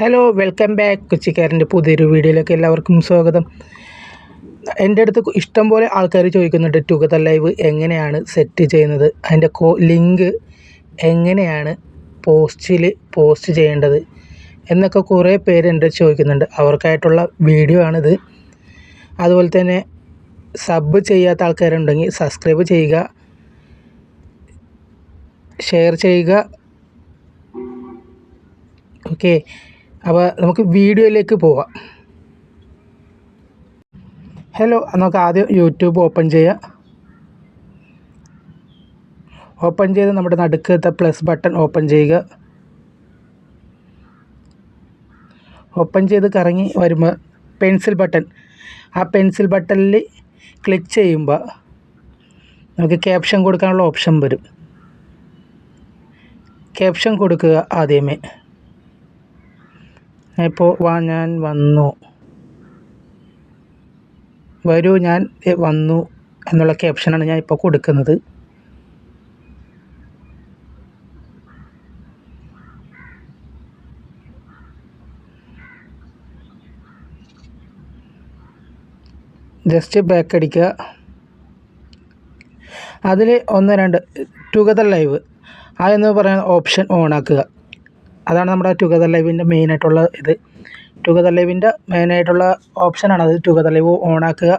Hello welcome back കൊച്ചിക്കാരന്റെ പുതിയൊരു വീഡിയോയിലേക്ക് എല്ലാവർക്കും സ്വാഗതം. എന്റെ അടുത്ത് ഇഷ്ടം പോലെ ആൾക്കാർ ചോദിക്കുന്നുണ്ട് ടുഗദർ ലൈവ് എങ്ങനെയാണ് സെറ്റ് ചെയ്യുന്നത്? അതിന്റെ കോ ലിങ്ക് എങ്ങനെയാണ് പോസ്റ്റിൽ പോസ്റ്റ് ചെയ്യേണ്ടത്? എന്നൊക്കെ കുറേ പേര് എന്റെ ചോദിക്കുന്നുണ്ട്. അവർക്കായിട്ടുള്ള വീഡിയോ ആണിത്. അതുപോലെ തന്നെ സബ് ചെയ്യാത്ത ആൾക്കാരുണ്ടെങ്കിൽ സബ്സ്ക്രൈബ് ചെയ്യുക ഷെയർ ചെയ്യുക. ഓക്കെ അപ്പോൾ നമുക്ക് വീഡിയോയിലേക്ക് പോവാം. ഹലോ നമുക്ക് ആദ്യം യൂട്യൂബ് ഓപ്പൺ ചെയ്യാം. ഓപ്പൺ ചെയ്ത് നമ്മുടെ നടുക്കത്തെ പ്ലസ് ബട്ടൺ ഓപ്പൺ ചെയ്യുക. ഓപ്പൺ ചെയ്ത് കറങ്ങി വരുമ്പോൾ പെൻസിൽ ബട്ടൺ ആ പെൻസിൽ ബട്ടണിൽ ക്ലിക്ക് ചെയ്യുമ്പോൾ നമുക്ക് ക്യാപ്ഷൻ കൊടുക്കാനുള്ള ഓപ്ഷൻ വരും. ക്യാപ്ഷൻ കൊടുക്കുക ആദ്യമേ. ഇപ്പോൾ വാ ഞാൻ വന്നു. വരൂ ഞാൻ വന്നു എന്നുള്ള ക്യാപ്ഷനാണ് ഞാൻ ഇപ്പോൾ കൊടുക്കുന്നത്. ജസ്റ്റ് ബാക്ക് അടിക്കുക. അതിൽ ഒന്ന് രണ്ട് ടുഗദർ ലൈവ് ആ എന്ന് പറയുന്ന ഓപ്ഷൻ ഓൺ ആക്കുക. അതാണ് നമ്മുടെ ടുഗദർ ലൈവിന്റെ മെയിനായിട്ടുള്ള ഇത്. ടുഗദർ ലൈവിന്റെ മെയിനായിട്ടുള്ള ഓപ്ഷനാണ് അത് ടുഗദർ ലൈവ് ഓൺ ആക്കുക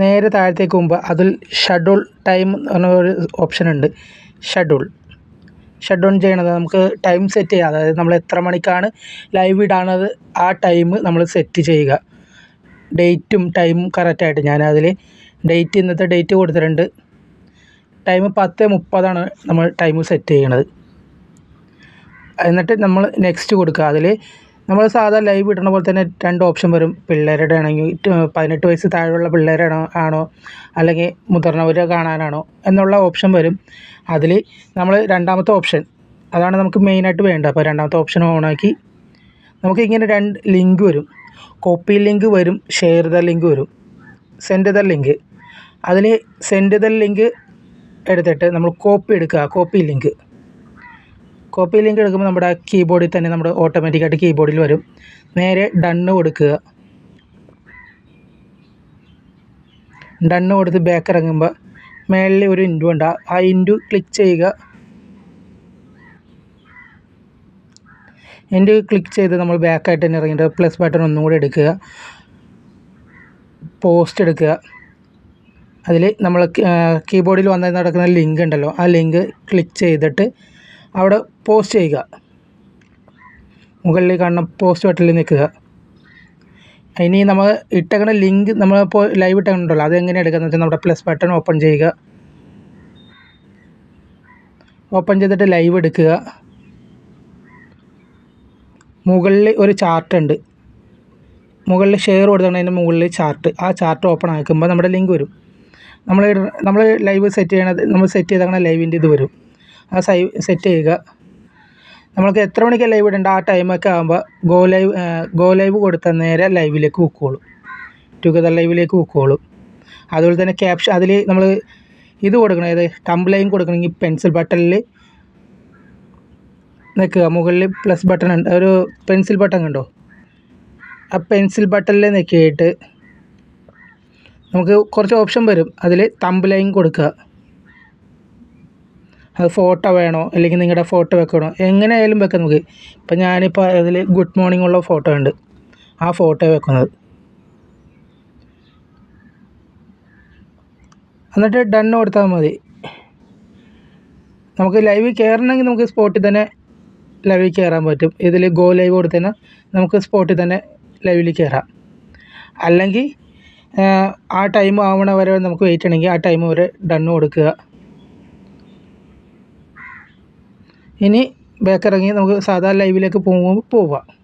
നേരെ താഴത്തേക്ക് മുമ്പ് അതിൽ ഷെഡ്യൂൾ ടൈം എന്ന് പറഞ്ഞ ഒരു ഓപ്ഷൻ ഉണ്ട് ഷെഡ്യൂൾ ഡൗൺ ചെയ്യണത് നമുക്ക് ടൈം സെറ്റ് ചെയ്യുക അതായത് നമ്മൾ എത്ര മണിക്കാണ് ലൈവ് ഇടാണത് ആ ടൈം നമ്മൾ സെറ്റ് ചെയ്യുക. ഡേറ്റും ടൈമും കറക്റ്റായിട്ട് ഞാനതിൽ ഡേറ്റ് ഇന്നത്തെ ഡേറ്റ് കൊടുത്തിട്ടുണ്ട്. ടൈം പത്ത് മുപ്പതാണ് നമ്മൾ ടൈം സെറ്റ് ചെയ്യണത്. എന്നിട്ട് നമ്മൾ നെക്സ്റ്റ് കൊടുക്കുക. അതിൽ നമ്മൾ സാധാ ലൈവ് ഇടണ പോലെ തന്നെ രണ്ട് ഓപ്ഷൻ വരും. പിള്ളേരുടെ ആണെങ്കിൽ പതിനെട്ട് വയസ്സ് താഴെയുള്ള പിള്ളേരാണോ ആണോ അല്ലെങ്കിൽ മുതിർന്നവർ കാണാനാണോ? എന്നുള്ള ഓപ്ഷൻ വരും. അതിൽ നമ്മൾ രണ്ടാമത്തെ ഓപ്ഷൻ അതാണ് നമുക്ക് മെയിനായിട്ട് വേണ്ടത്. അപ്പോൾ രണ്ടാമത്തെ ഓപ്ഷൻ ഓണാക്കി നമുക്ക് ഇങ്ങനെ രണ്ട് ലിങ്ക് വരും. കോപ്പി ലിങ്ക് വരും. ഷെയർ ദ ലിങ്ക് വരും. സെൻഡ് ദ ലിങ്ക് അതിൽ സെൻഡ് ദ ലിങ്ക് എടുത്തിട്ട് നമ്മൾ കോപ്പി എടുക്കുക. കോപ്പി ലിങ്ക് കോപ്പി ലിങ്ക് എടുക്കുമ്പോൾ നമ്മുടെ കീബോർഡിൽ തന്നെ നമ്മുടെ ഓട്ടോമാറ്റിക്കായിട്ട് കീബോർഡിൽ വരും. നേരെ ഡണ്ണ് കൊടുക്കുക. ഡണ്ണ് കൊടുത്ത് ബാക്ക് ഇറങ്ങുമ്പോൾ മേളിൽ ഒരു ഇന്റു ഉണ്ട് ആ ഇന്റു ക്ലിക്ക് ചെയ്യുക. ഇന്റു ക്ലിക്ക് ചെയ്ത് നമ്മൾ ബാക്കായിട്ട് തന്നെ ഇറങ്ങിയിട്ട് പ്ലസ് ബട്ടൺ ഒന്നും കൂടി എടുക്കുക. പോസ്റ്റ് എടുക്കുക. അതിൽ നമ്മൾ കീബോർഡിൽ വന്ന് നടക്കുന്ന ലിങ്ക് ഉണ്ടല്ലോ ആ ലിങ്ക് ക്ലിക്ക് ചെയ്തിട്ട് അവിടെ പോസ്റ്റ് ചെയ്യുക. മുകളിൽ കാണുന്ന പോസ്റ്റ് ബട്ടണിൽ നിൽക്കുക. ഇനി നമ്മൾ ഇട്ടക്കണ ലിങ്ക് നമ്മളിപ്പോൾ ലൈവ് ഇട്ടുണ്ടല്ലോ അതെങ്ങനെ എടുക്കുക വെച്ചാൽ നമ്മുടെ പ്ലസ് ബട്ടൺ ഓപ്പൺ ചെയ്യുക. ഓപ്പൺ ചെയ്തിട്ട് ലൈവ് എടുക്കുക. മുകളിൽ ഒരു ചാർട്ട് ഉണ്ട്. മുകളിൽ ഷെയർ കൊടുത്തതിന്റെ മുകളിൽ ചാർട്ട്. ആ ചാർട്ട് ഓപ്പൺ ആക്കുമ്പോൾ നമ്മുടെ ലിങ്ക് വരും. നമ്മൾ നമ്മൾ ലൈവ് സെറ്റ് ചെയ്യണത് നമ്മൾ സെറ്റ് ചെയ്തങ്ങനെ ലൈവിന്റെ ഇത് വരും. ആ സൈ സെറ്റ് ചെയ്യുക. നമ്മൾക്ക് എത്ര മണിക്ക് ലൈവ് ഇടേണ്ട? ആ ടൈമൊക്കെ ആകുമ്പോൾ ഗോ ലൈവ് ഗോ ലൈവ് കൊടുത്ത നേരെ ലൈവിലേക്ക് വെക്കോളും. ടുഗദർ ലൈവിലേക്ക് വെക്കോളും. അതുപോലെ തന്നെ ക്യാപ്ഷൻ അതിൽ നമ്മൾ ഇത് കൊടുക്കണം. ഏത്? ടംബ്ലൈൻ കൊടുക്കണമെങ്കിൽ പെൻസിൽ ബട്ടണിൽ നിൽക്കുക. മുകളിൽ പ്ലസ് ബട്ടൺ ഉണ്ട്. ഒരു പെൻസിൽ ബട്ടൺ കണ്ടോ? ആ പെൻസിൽ ബട്ടണിൽ നിൽക്കിയിട്ട് നമുക്ക് കുറച്ച് ഓപ്ഷൻ വരും. അതിൽ തമ്പ് ലൈൻ കൊടുക്കുക. അത് ഫോട്ടോ വേണോ? അല്ലെങ്കിൽ നിങ്ങളുടെ ഫോട്ടോ വെക്കണോ? എങ്ങനെ ആയാലും വെക്കാം നമുക്ക്. ഇപ്പം ഞാനിപ്പോൾ അതിൽ ഗുഡ് മോർണിംഗ് ഉള്ള ഫോട്ടോ ഉണ്ട്. ആ ഫോട്ടോ വെക്കുന്നത്. എന്നിട്ട് ഡൺ കൊടുത്താൽ മതി. നമുക്ക് ലൈവ് കയറണമെങ്കിൽ നമുക്ക് സ്പോട്ടിൽ തന്നെ ലൈവിൽ കയറാൻ പറ്റും. ഇതിൽ ഗോ ലൈവ് കൊടുത്തതിനാൽ നമുക്ക് സ്പോട്ടിൽ തന്നെ ലൈവിൽ കയറാം അല്ലെങ്കിൽ ആ ടൈം ആവണ വരെ നമുക്ക് വെയിറ്റ് ചെയ്യണമെങ്കിൽ ആ ടൈം വരെ ഡൺ കൊടുക്കുക. ഇനി ബേക്കറങ്ങി നമുക്ക് സാധാ ലൈവിലേക്ക് പോകുമ്പോൾ പോവാം.